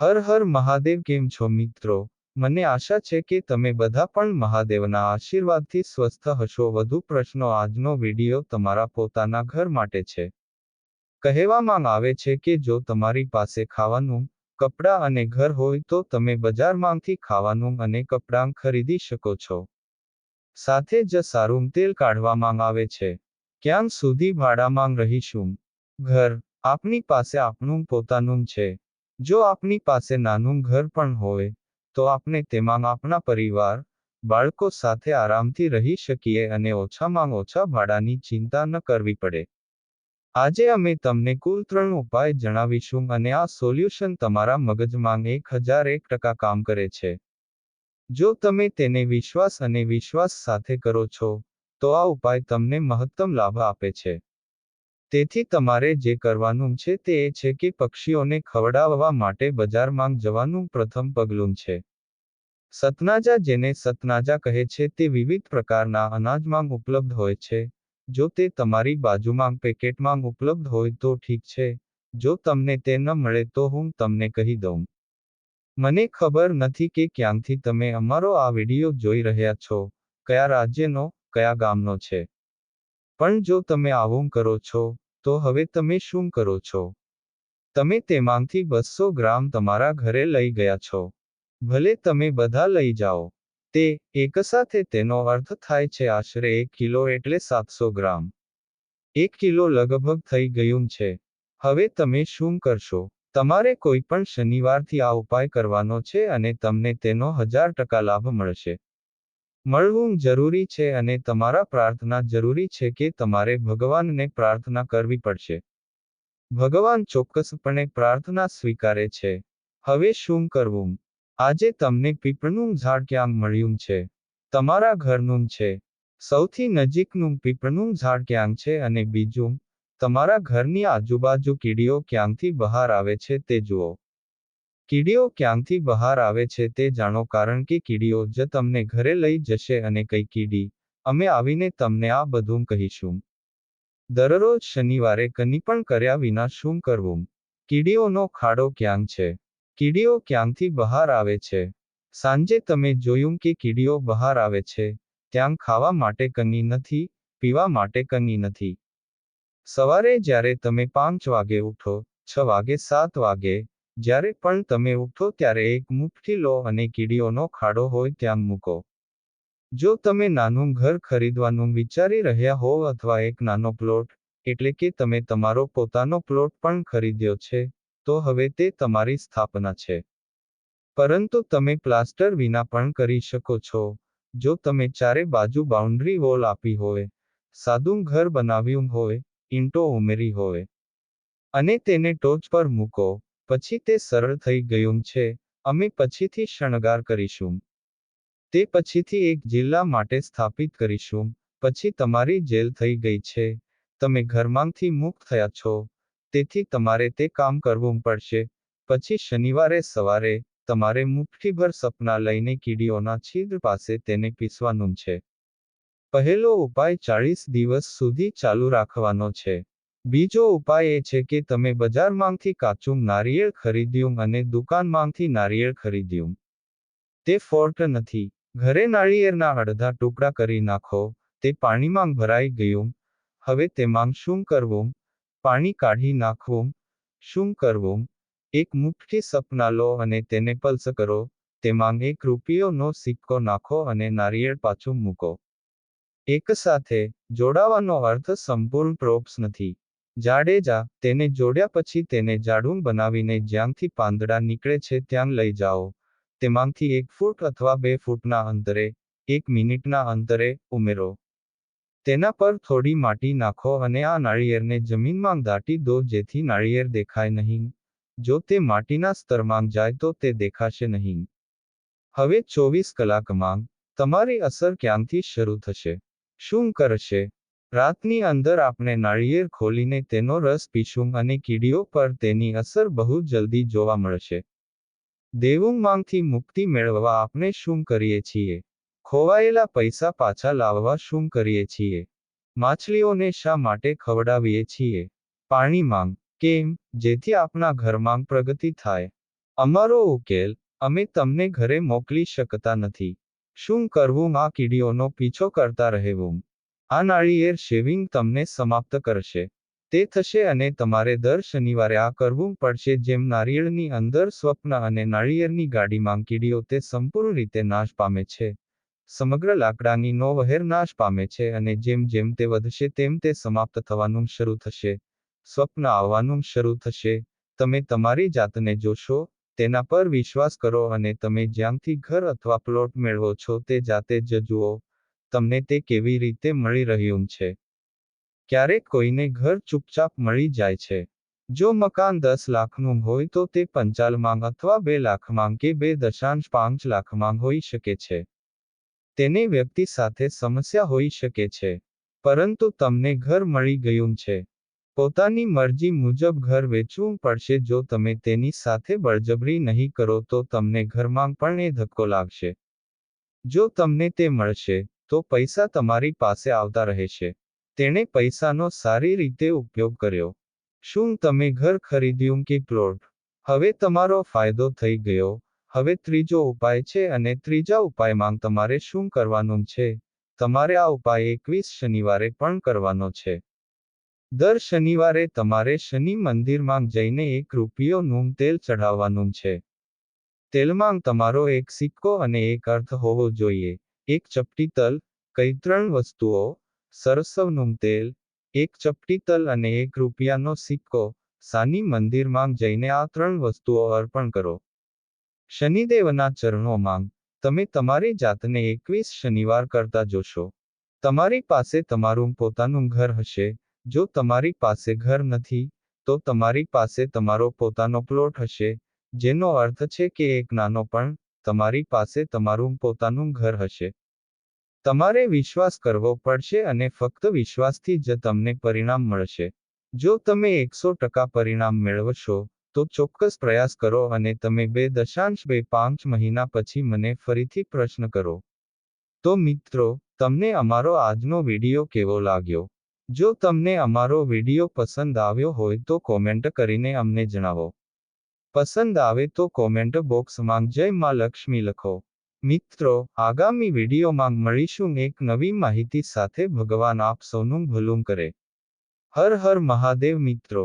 હર હર મહાદેવ કેમ છો મિત્રો? મને આશા છે કે તમે બધા પણ મહાદેવના આશીર્વાદથી સ્વસ્થ હશો. વધુ પ્રશ્નો આજનો વીડિયો તમારા પોતાના ઘર માટે છે. કહેવામાં આવે છે કે જો તમારી પાસે ખાવાનું, કપડાં અને ઘર હોય તો તમે બજારમાંથી ખાવાનું અને કપડાં ખરીદી શકો છો. સાથે જ સારું તેલ કાઢવામાં આવે છે. ક્યાં સુધી ભાડામાં રહીશું? ઘર, આપની પાસે આપણું પોતાનું છે. જો આપની પાસે નાનું ઘર પણ હોય, તો આપણે તેમાં આપણા પરિવાર, બાળકો સાથે આરામથી રહી શકીએ અને ઓછામાં ઓછા ભાડાની ચિંતા ન કરવી પડે. આજે અમે તમને કુલ ત્રણ ઉપાય જણાવીશું અને આ સોલ્યુશન તમારા મગજમાં એક હજાર એક ટકા કામ કરે છે. જો તમે તેને વિશ્વાસ અને વિશ્વાસ સાથે કરો છો, તો આ ઉપાય તમને મહત્તમ લાભ આપે છે. તેથી તમારે જે કરવાનું છે તે એ છે કે પક્ષીઓને ખવડાવવા માટે બજારમાં જવાનું પ્રથમ પગલું છે. સતનાજા જેને સતનાજા કહે છે તે વિવિધ પ્રકારના અનાજમાં ઉપલબ્ધ હોય છે. જો તે તમારી બાજુમાં પેકેટમાં ઉપલબ્ધ હોય તો ઠીક છે. જો તમને તે ન મળે તો હું તમને કહી દઉં. મને ખબર નથી કે ક્યાંથી તમે અમારો આ વીડિયો જોઈ રહ્યા છો. કયા રાજ્યનો, કયા ગામનો છે? પણ જો તમે આવું કરો છો, તો હવે તમે શું કરો છો? તમે તેમાંથી બસો ગ્રામ તમારા ઘરે લઈ ગયા છો. ભલે તમે બધા લઈ જાઓ. તે એકસાથે તેનો અર્થ થાય છે આશરે એક કિલો એટલે સાતસો ગ્રામ. એક કિલો લગભગ થઈ ગયું છે. હવે તમે શું કરશો? તમારે કોઈ પણ શનિવારથી આ ઉપાય કરવાનો છે અને તમને તેનો હજાર ટકા લાભ મળશે. મળવું જરૂરી છે અને તમારા પ્રાર્થના જરૂરી છે કે તમારે ભગવાનને પ્રાર્થના કરવી પડશે. ભગવાન ચોક્કસપણે પ્રાર્થના સ્વીકારે છે. હવે શું કરવું? આજે તમને પીપળનું ઝાડ ક્યાં મળ્યું છે? તમારા ઘરનું છે. સૌથી નજીકનું પીપળનું ઝાડ ક્યાં છે અને બીજું? તમારા ઘરની આજુબાજુ કીડીઓ ક્યાંથી બહાર આવે છે તે જુઓ. કીડીઓ ક્યાંથી બહાર આવે છે તે જાણો કારણ કે કીડીઓ જ તમને ઘરે લઈ જશે અને કઈ કીડી, અમે આવીને તમને આ બધું કહીશું. દરરોજ શનિવારે કની પણ કર્યા વિના શું કરવું? કીડીઓનો ખાડો ક્યાં છે? કીડીઓ ક્યાંથી બહાર આવે છે? સાંજે તમે જોયું કે કીડીઓ બહાર આવે છે, ત્યાં ખાવા માટે કની નથી, પીવા માટે કની નથી. સવારે જ્યારે તમે પાંચ વાગે ઉઠો, છ વાગે સાત વાગે જ્યારે પણ તમે ઉઠો ત્યારે એક મુઠ્ઠી લો અને કીડીઓનો ખાડો હોય ત્યાં મૂકો. જો તમે નાનું ઘર ખરીદવાનું વિચારી રહ્યા હોવ અથવા એક નાનો પ્લોટ, એટલે કે તમે તમારો પોતાનો પ્લોટ પણ ખરીદ્યો છે, તો હવે તે તમારી સ્થાપના છે. પરંતુ તમે પ્લાસ્ટર વિના પણ કરી શકો છો. જો તમે ચારે બાજુ બાઉન્ડ્રી વોલ આપી હોય, સાદું ઘર બનાવ્યું હોય, ઈંટો ઉમેરી હોય, અને તેને ટોચ પર મૂકો પછી તે સરળ થઈ ગયું છે, અમે પછીથી શણગાર કરીશું. તે પછીથી એક જિલ્લા માટે સ્થાપિત કરીશું, પછી તમારી જેલ થઈ ગઈ છે, તમે ઘરમાંથી મુક્ત થયા છો, તેથી તમારે તે કામ કરવું પડશે, પછી શનિવારે સવારે તમારે મુઠ્ઠીભર સપના લઈને કીડીઓના છિદ્ર પાસે તેને પીસવાનું છે. પહેલો ઉપાય ચાળીસ દિવસ સુધી ચાલુ રાખવાનો છે. બીજો ઉપાય એ છે કે તમે બજારમાંથી કાચું નારિયેળ ખરીદ્યું અને દુકાનમાંથી નારિયેળ ખરીદ્યું. તે ફોર્ટ નથી. ઘરે નાળિયેરના અડધા ટુકડા કરી નાખો, તે પાણીમાં ભરાઈ ગયું. હવે તેમાં શું કરવું? પાણી કાઢી નાખવું. શું કરવું? એક મુઠ્ઠી સપના લો અને તેને પલ્સ કરો. તેમાં એક રૂપિયોનો સિક્કો નાખો અને નારિયેળ પાછું મૂકો. એક સાથે જોડાવાનો અર્થ સંપૂર્ણ પ્રોપ્સ નથી. જાડેજા તેને જોડ્યા પછી તેને જાડું બનાવીને જ્યાંથી પાંદડા નીકળે છે ત્યાં લઈ જાઓ. તેમાંથી એક ફૂટ અથવા બે ફૂટના અંતરે, એક મિનિટના અંતરે ઉમેરો. તેના પર થોડી માટી નાખો અને આ નાળિયેરને જમીનમાં દાટી દો જેથી નાળિયેર દેખાય નહીં. જો તે માટીના સ્તરમાં જાય તો તે દેખાશે નહીં. હવે ચોવીસ કલાકમાં તમારી અસર ક્યાંથી શરૂ થશે? શું કરશે? રાતની અંદર આપણે નાળિયેર ખોલીને તેનો રસ પીશું અને કીડીઓ પર તેની અસર બહુ જલ્દી જોવા મળશે. દેવુંમાંથી મુક્તિ મેળવવા આપણે શું કરીએ છીએ? ખોવાયેલા પૈસા પાછા લાવવા શું કરીએ છીએ? માછલીઓને શા માટે ખવડાવીએ છીએ? પાણી માંગ, કેમ? જેથી આપણા ઘરમાં પ્રગતિ થાય. અમારો ઉકેલ, અમે તમને ઘરે મોકલી શકતા નથી. શું કરવું? આ કીડીઓનો પીછો કરતા રહેવું. આ નાળિયેર શેવિંગ તમને સમાપ્ત કરશે. તે થશે અને તમારે દર શનિવારે આ કરવું પડશે જેમ નારિયેળની અંદર સ્વપ્ન અને નાળિયેરની ગાડીમાં કીડીઓ તે સંપૂર્ણ રીતે નાશ પામે છે. સમગ્ર લાકડાની નો વહેર નાશ પામે છે અને જેમ જેમ તે વધશે તેમ તે સમાપ્ત થવાનું શરૂ થશે. સ્વપ્ન આવવાનું શરૂ થશે. તમે તમારી જાતને જોશો, તેના પર વિશ્વાસ કરો અને તમે જ્યાંથી ઘર અથવા પ્લોટ મેળવો છો તે જાતે જ જુઓ. તમને તે કેવી રીતે મળી રહ્યું છે? ક્યારેક કોઈને ઘર ચૂપચાપ મળી જાય છે. જો મકાન દસ લાખનું હોય તો તે પંચાલમાં અથવા બે લાખમાં કે બે દશાંશ પાંચ લાખમાં હોઈ શકે છે. તેને વ્યક્તિ સાથે સમસ્યા હોઈ શકે છે. પરંતુ તમને ઘર મળી ગયું છે. પોતાની મરજી મુજબ ઘર વેચવું પડશે. જો તમે તેની સાથે બળજબરી નહીં કરો તો તમને ઘરમાં પણ એ ધક્કો લાગશે. જો તમને તે મળશે તો પૈસા તમારી પાસે આવતા રહેશે તેણે પૈસાનો સારી રીતે ઉપયોગ કર્યો. શું તમે ઘર ખરીદ્યું કે પ્લોટ? હવે તમારો ફાયદો થઈ ગયો. હવે ત્રીજો ઉપાય છે અને ત્રીજા ઉપાયમાં તમારે શું કરવાનું છે? તમારે આ ઉપાય એકવીસ શનિવારે પણ કરવાનો છે. દર શનિવારે તમારે શનિ મંદિરમાં જઈને એક રૂપિયોનું તેલ ચઢાવવાનું છે. તેલમાં તમારો એક સિક્કો અને એક અર્થ હોવો જોઈએ. એક ચપટી તલ, કઈ ત્રણ વસ્તુઓ સરસવનું તેલ, એક ચપટી તલ અને એક રૂપિયાનો સિક્કો, સાની મંદિરમાં જઈને આ ત્રણ વસ્તુઓ અર્પણ કરો. શનિદેવના ચરણોમાં, તમે તમારી જાતને એકવીસ શનિવાર કરતા જોશો. તમારી પાસે તમારું પોતાનું ઘર હશે. જો તમારી પાસે ઘર નથી, તો તમારી પાસે તમારો પોતાનો પ્લોટ હશે. જેનો અર્થ છે કે એક નાનો પણ તમારી પાસે તમારું પોતાનું ઘર હશે. તમારે વિશ્વાસ કરવો પડશે અને ફક્ત વિશ્વાસથી જ તમને પરિણામ મળશે. જો તમે એકસો ટકા પરિણામ મેળવશો, તો ચોક્કસ પ્રયાસ કરો અને તમે બે દશાંશ બે પાંચ મહિના પછી મને ફરીથી પ્રશ્ન કરો. તો મિત્રો, તમને અમારો આજનો વીડિયો કેવો લાગ્યો? જો તમને અમારો વીડિયો પસંદ આવ્યો હોય તો કોમેન્ટ કરીને અમને જણાવો. પસંદ આવે તો કોમેન્ટ બોક્સમાં જય માં લક્ષ્મી લખો. મિત્રો, આગામી વિડીયોમાં મળીશું એક નવી માહિતી સાથે. ભગવાન આપ સૌનું ભલું કરે. હર હર મહાદેવ મિત્રો.